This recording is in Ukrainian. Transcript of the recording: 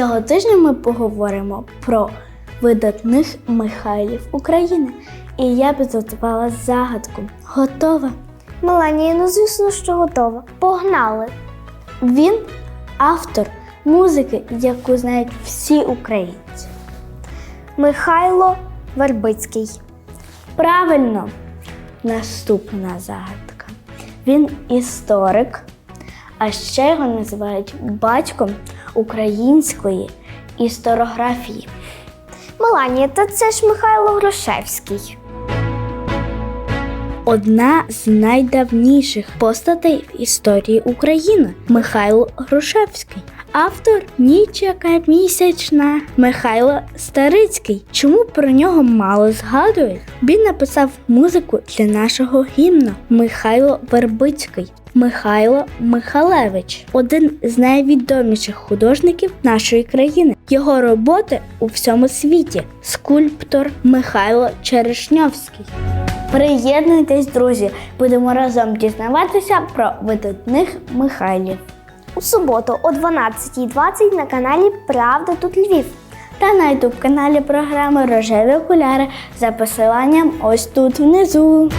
Цього тижня ми поговоримо про видатних Михайлів України. І я підготувала загадку. Готова? Меланія, ну звісно, що готова. Погнали! Він автор музики, яку знають всі українці. Михайло Вербицький. Правильно, наступна загадка. Він історик, а ще його називають батьком української історографії. Меланія, та це ж Михайло Грушевський. Одна з найдавніших постатей в історії України Михайло Грушевський. Автор Ніч яка місячна Михайло Старицький. Чому про нього мало згадують? Він написав музику для нашого гімну Михайло Вербицький. Михайло Михалевич один з найвідоміших художників нашої країни. Його роботи у всьому світі скульптор Михайло Черешньовський. Приєднуйтесь, друзі, будемо разом дізнаватися про видатних Михайлів У суботу о 12.20 на каналі Правда тут Львів. та на ютуб каналі програми Рожеві окуляри за посиланням ось тут внизу.